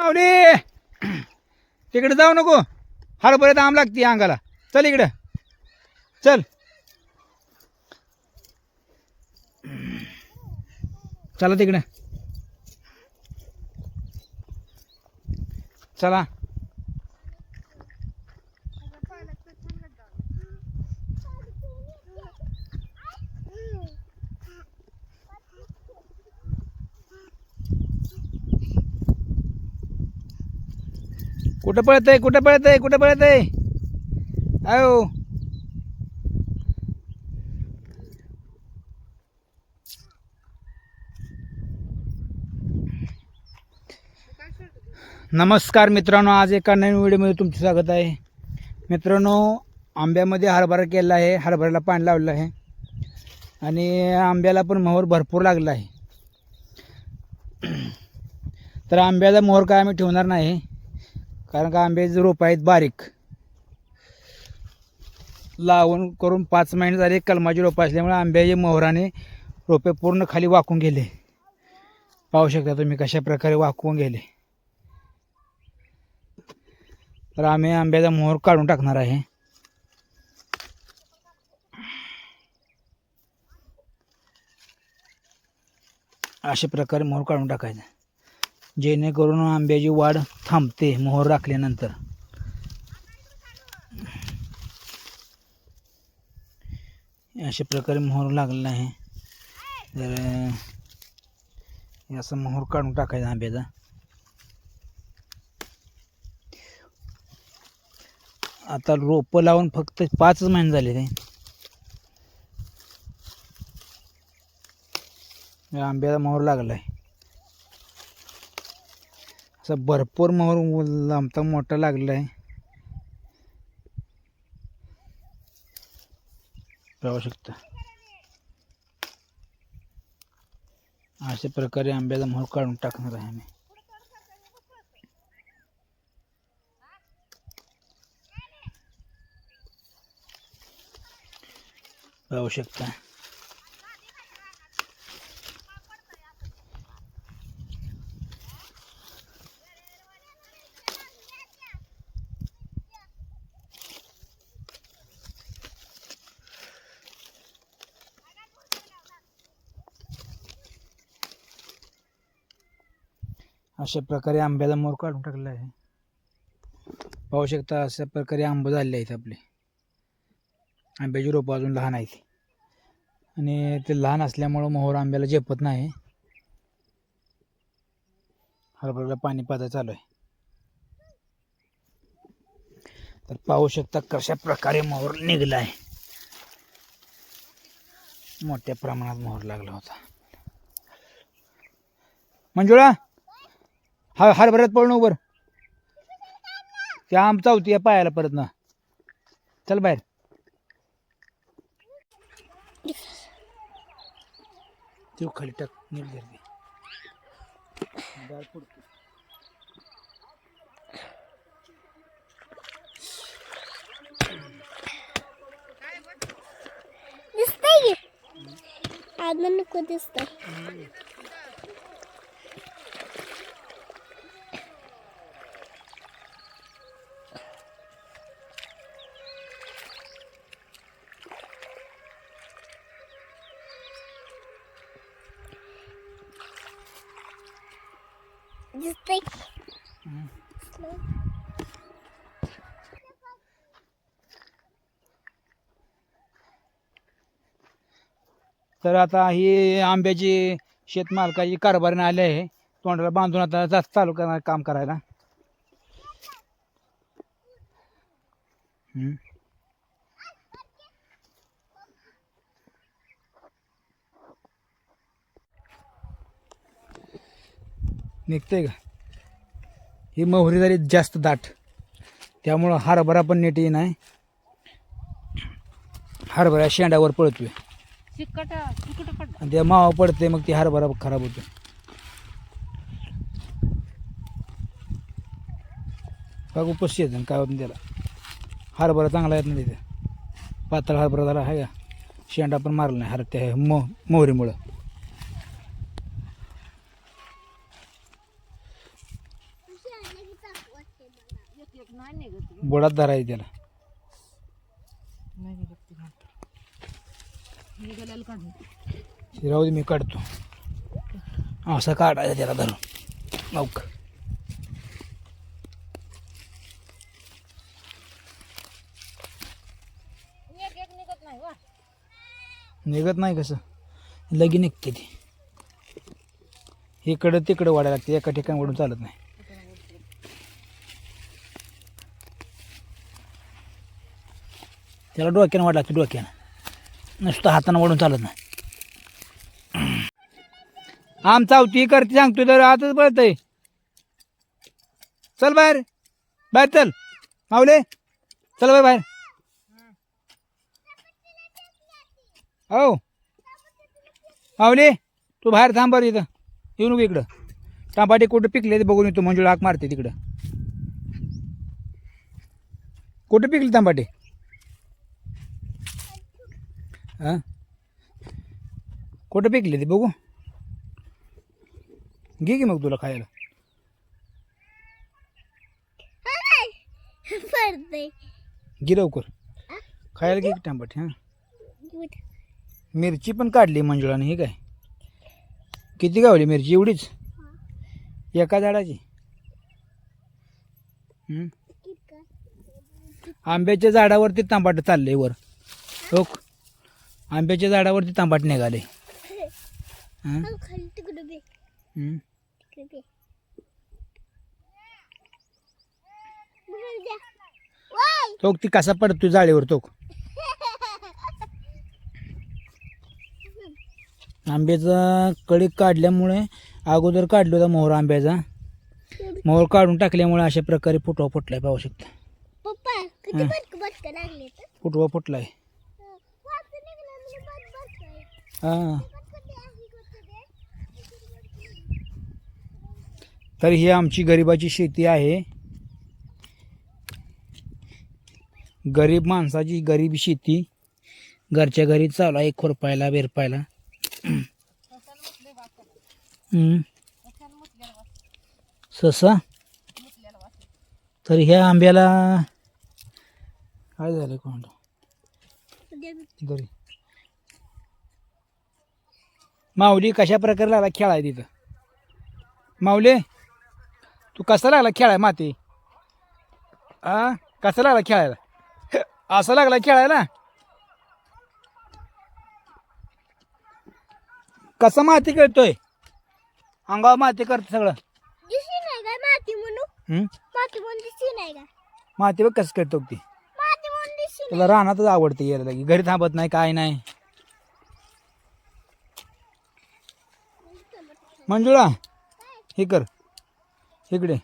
माऊली तिकडे जाऊ नको. हरभऱ्यात आम लागते अंगाला. चल इकडं. चल. चला तिकडं. चला. कुठं पळत आहे कुठं पळत आहे कुठं पळत आहे आयो. नमस्कार मित्रांनो आज एका नवीन व्हिडिओमध्ये तुमचं स्वागत आहे. मित्रांनो आंब्यामध्ये हरभरा केला आहे हरभऱ्याला पाणी लावलं आहे. आणि आंब्याला पण मोहर भरपूर लागला आहे. तर आंब्याचा मोहर काय आम्ही ठेवणार नाही. कारण का आंब्याचे रोप आहेत बारीक. लावून करून पाच महिने झाले कलमाची रोपं असल्यामुळे आंब्याचे मोहराने रोपे पूर्ण खाली वाकून गेले. पाहू शकता तुम्ही कशा प्रकारे वाकवून गेले. तर आम्ही आंब्याचा मोहर काढून टाकणार आहे. अशा प्रकारे मोहर काढून टाकायचा. जेणेकरून आंब्याची वाढ थांबते मोहर राखल्यानंतर. अशा प्रकारे मोहर लागलेला आहे. तर असं मोहर काढून टाकायचा आंब्याचा. आता रोपं लावून फक्त पाचच महिने झाले ते. आंब्याला आंब्याचा मोहर लागला आहे असा भरपूर मोहर लांबता मोठा लागला आहे. पाहू शकता. अशा प्रकारे आंब्याचा मोहर काढून टाकणार आहे आम्ही. पाहू शकता. अशा प्रकारे आंब्याला मोर काढून टाकला आहे. पाहू शकता अशा प्रकारे आंबं झाले आहेत आपले. आंब्याची रोपं अजून लहान आहेत. आणि ते लहान असल्यामुळं मोहर आंब्याला झेपत नाही. हरभऱ्याला पाणी पाजा चालू आहे. तर पाहू शकता कशा प्रकारे मोहर निघला आहे. मोठ्या प्रमाणात मोहर लागला होता. मंजुळा! हा हरभऱ्यात पळून उभर त्या आम चावती या पायाला परत ना. चल बाहेर. तू खाली टाक नीट पडते. दिसतंय की? आदन नको दिसतंय. दिसतंय तर आता ही आंब्याची शेतमालकाची कारभारीने आले आहे. तोंडाला बांधून आता जास्त चालू करणार काम करायला. निघतंय का? ही मोहरी झाली जास्त दाट त्यामुळं हरभरा पण नीट येई नाही हरभरा शेंडावर पळतोय. आणि ते मावा पडते मग ती हरभरा खराब होतो बघू पशी येतं काय होतं त्याला. हरभरा चांगला येत नाही तिथे. पातळ हरभरा झाला आहे का? शेंडा पण मारला नाही हर त्या मोहरीमुळं एक नाही निघत बुडात धरायचं त्याला. राहू दे मी काढतो. असं काढायचं त्याला धरून. लवकर. निघत नाही वा. निघत नाही कसं? लगी निघते ती इकडं तिकडं वाढायला लागते एका ठिकाणी वडून चालत नाही. त्याला डोक्यानं वाढ लागते डोक्यानं. नुसतं हातानं वाढून चालत नाही. आम चावती करते सांगतो तर आताच पळतय चल बाहेर. बाहेर चल. मावले चल बाय बाहेर. हो. माऊले तू बाहेर थांब बरं इथं. येऊ नको इकडं. टमाटे कुठं पिकले ते बघून येतो म्हणजे हाक मारते तिकडं. कुठं पिकले टमाटे हां? कुठं पिकले ते बघू. घे की मग तुला खायला. घे लवकर. खायला घे की टमाटे हां? मिरची पण काढली मंजुळाने ही काय? किती गावली मिरची? एवढीच? एका झाडाची? आंब्याच्या झाडावरती तांबाट चाललंय वर. हो आंब्याच्या झाडावरती तांबाट निघाले. वाय! तो ती कसा पडतोय जाळीवर तो आंब्याचा कळी काढल्यामुळे अगोदर काढला होता मोहर आंब्याचा. मोहर काढून टाकल्यामुळे अशा प्रकारे फुटवा फुटलाय पाहू शकता. फुटवा फुटलाय वाचून निघालं म्हणजे बट बट हां बट कधी आहे कधी तर ही आमची गरिबाची शेती आहे. गरीब माणसाची गरीब शेती. घरच्या घरी चालू आहे खुरपायला बेरपायला. ससा? तर ह्या आंब्याला काय झालं कोण घरी. माऊली कशा प्रकारे लागला खेळाय तिथं? माऊली तू कसा लागला खेळाय माती? आ? कसा लागला खेळायला? असं लागला खेळायला? कसं माती करतोय अंगावर माती करतो सगळं. दिसी नाही का माती म्हणून हं? माती म्हणून दिसी नाही का माती बघ कसं करतो ती. माती म्हणून दिसी तुला रानातच आवडते यायला. लगी घरी थांबत नाही काय नाही. मंजुळा हे कर. इकडे.